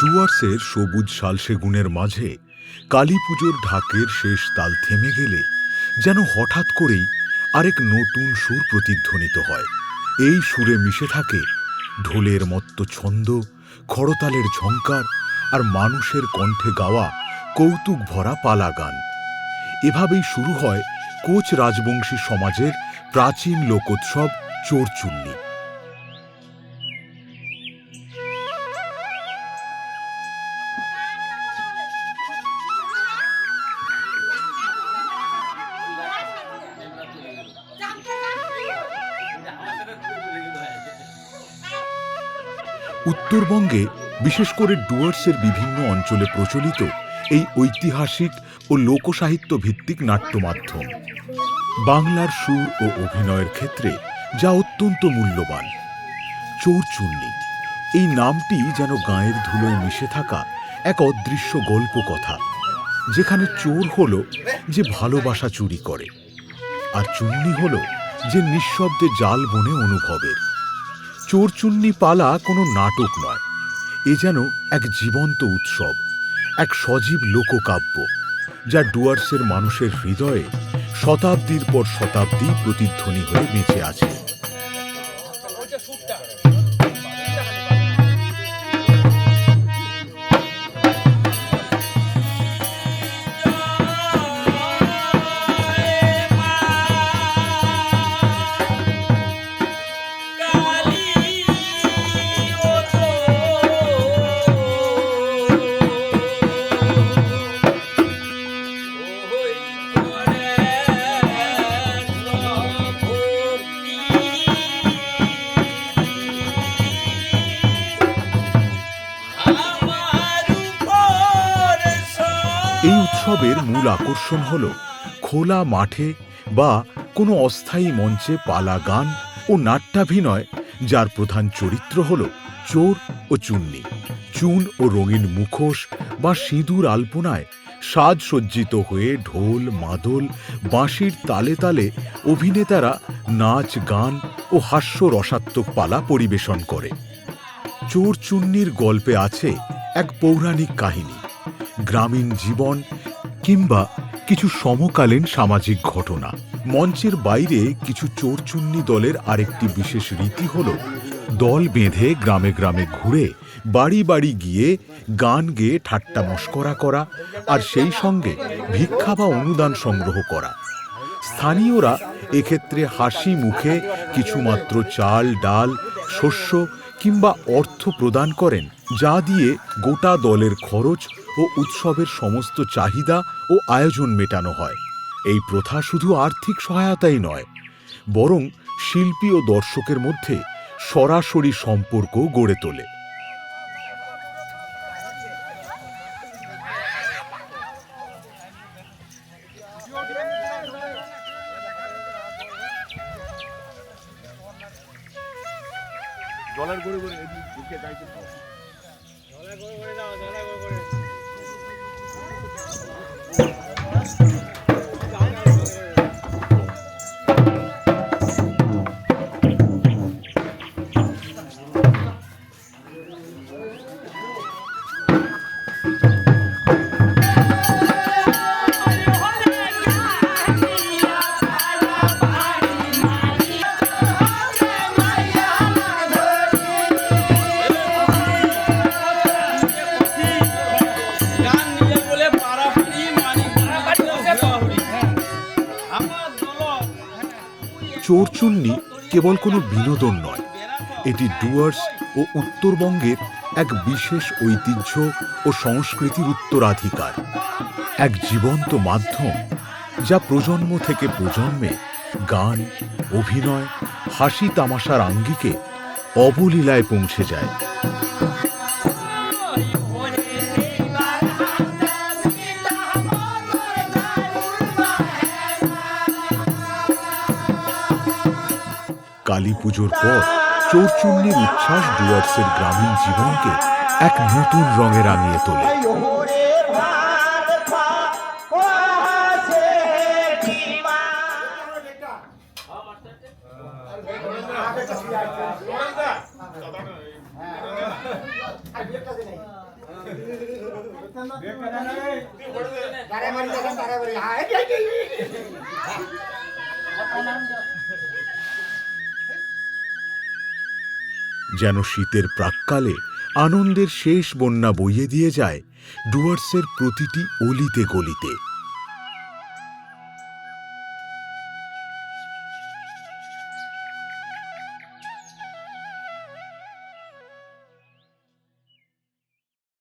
ডুয়ার্সের সবুজ শালসেগুনের মাঝে কালী পুজোর ঢাকের শেষ তাল থেমে গেলে যেন হঠাৎ করেই আরেক নতুন সুর প্রতিধ্বনিত হয়। এই সুরে মিশে থাকে ঢোলের মত্ত ছন্দ, খড়তালের ঝঙ্কার আর মানুষের কণ্ঠে গাওয়া কৌতুক ভরা পালা গান। এভাবেই শুরু হয় কোচ রাজবংশী সমাজের প্রাচীন লোকোৎসব চোরচুল্লি উত্তরবঙ্গে, বিশেষ করে ডুয়ার্সের বিভিন্ন অঞ্চলে প্রচলিত এই ঐতিহাসিক ও লোকসাহিত্য ভিত্তিক নাট্যমাধ্যম। বাংলার সুর ও অভিনয়ের ক্ষেত্রে যা অত্যন্ত মূল্যবান। চোরচুন্নি, এই নামটি যেন গায়ের ধুলোয় মিশে থাকা এক অদৃশ্য গল্প কথা যেখানে চোর হল যে ভালোবাসা চুরি করে, আর চুন্নি হল যে নিঃশব্দে জাল বনে অনুভবের। চোরচুন্নি পালা কোনো নাটক নয়। এ যেন এক জীবন্ত উৎসব, এক সজীব লোককাব্য, যা ডুয়ার্সের মানুষের হৃদয়ে শতাব্দীর পর শতাব্দী প্রতিধ্বনি হয়ে বেঁচে আছে। উৎসবের মূল আকর্ষণ হল খোলা মাঠে বা কোনো অস্থায়ী মঞ্চে পালা গান ও নাট্যাভিনয়, যার প্রধান চরিত্র হল চোর ও চুন্নি। চুন ও রঙিন মুখোশ বা সিঁদুর আলপনায় সাজসজ্জিত হয়ে ঢোল, মাদল, বাঁশির তালে তালে অভিনেতারা নাচ, গান ও হাস্য রসাত্মক পালা পরিবেশন করে। চোর চুন্নির গল্পে আছে এক পৌরাণিক কাহিনী। গ্রামীণ জীবন কিংবা কিছু সমকালীন সামাজিক ঘটনা। মঞ্চের বাইরে কিছু চোরচুন্নি দলের আরেকটি বিশেষ রীতি হল, দল বেঁধে গ্রামে গ্রামে ঘুরে, বাড়ি বাড়ি গিয়ে গান গেয়ে ঠাট্টা মস্করা করা আর সেই সঙ্গে ভিক্ষা বা অনুদান সংগ্রহ করা। স্থানীয়রা এক্ষেত্রে হাসি মুখে কিছুমাত্র চাল, ডাল, শস্য কিংবা অর্থ প্রদান করেন, যা দিয়ে গোটা দলের খরচ ও উৎসবের সমস্ত চাহিদা ও আয়োজন মেটানো হয়। এই প্রথা শুধু আর্থিক সহায়তাই নয় বরং শিল্পী ও দর্শকের মধ্যে সরাসরি সম্পর্ক গড়ে তোলে। জলের গড়ে গড়ে এদিক ঢুকে যাইতে চোরচুন্নি কেবল কোনো বিনোদন নয়, এটি ডুয়ার্স ও উত্তরবঙ্গের এক বিশেষ ঐতিহ্য ও সংস্কৃতির উত্তরাধিকার। এক জীবন্ত মাধ্যম যা প্রজন্ম থেকে প্রজন্মে গান, অভিনয়, হাসি তামাশার আঙ্গিকে অবলীলায় পৌঁছে যায়। কালী পুজোর পর চোরচুন্নির উচ্ছ্বাস ডুয়ার্সের গ্রামীণ জীবনকে এক নতুন রঙে রাঙিয়ে তোলে যেন শীতের প্রাককালে আনন্দের শেষ বন্যা বইয়ে দিয়ে যায় ডুয়ার্সের প্রতিটি অলিতে গলিতে।